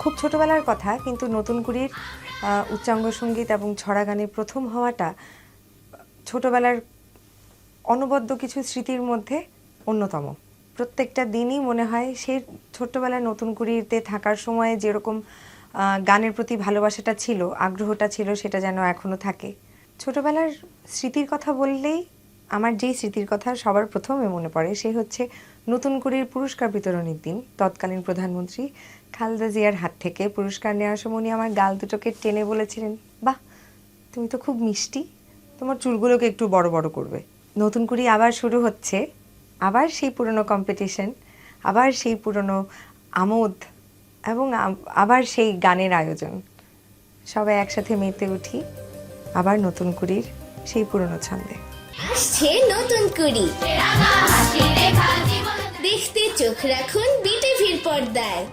খুব ছোটবেলার কথা, কিন্তু নতুন কুড়ির উচ্চাঙ্গ সংগীত এবং ছড়া গানে প্রথম হওয়াটা ছোটবেলার অনবদ্য কিছু স্মৃতির মধ্যে অন্যতম। প্রত্যেকটা দিনই মনে হয় সেই ছোট্টবেলায় নতুন কুড়িতে থাকার সময় যেরকম গানের প্রতি ভালোবাসাটা ছিল, আগ্রহটা ছিল, সেটা যেন এখনও থাকে। ছোটবেলার স্মৃতির কথা বললেই আমার যেই স্মৃতির কথা সবার প্রথমে মনে পড়ে, সে হচ্ছে নতুন কুড়ির পুরস্কার বিতরণের দিন। তৎকালীন প্রধানমন্ত্রী খালেদা জিয়ার হাত থেকে পুরস্কার নেওয়ার সময় উনি আমার গাল দুটোকে টেনে বলেছিলেন, বাহ, তুমি তো খুব মিষ্টি। তোমার চুলগুলোকে একটু বড় বড় করবে। নতুন করে আবার শুরু হচ্ছে। আবার সেই পুরনো কম্পিটিশন আবার সেই পুরনো আমোদ এবং আবার সেই গানের আয়োজন। সবাই একসাথে মেতে উঠি, আবার নতুন কুড়ির সেই পুরনো ছন্দে। আসছে নতুন কুড়ি। দেখতে চোখ রাখুন বিটিভির পর্দায়।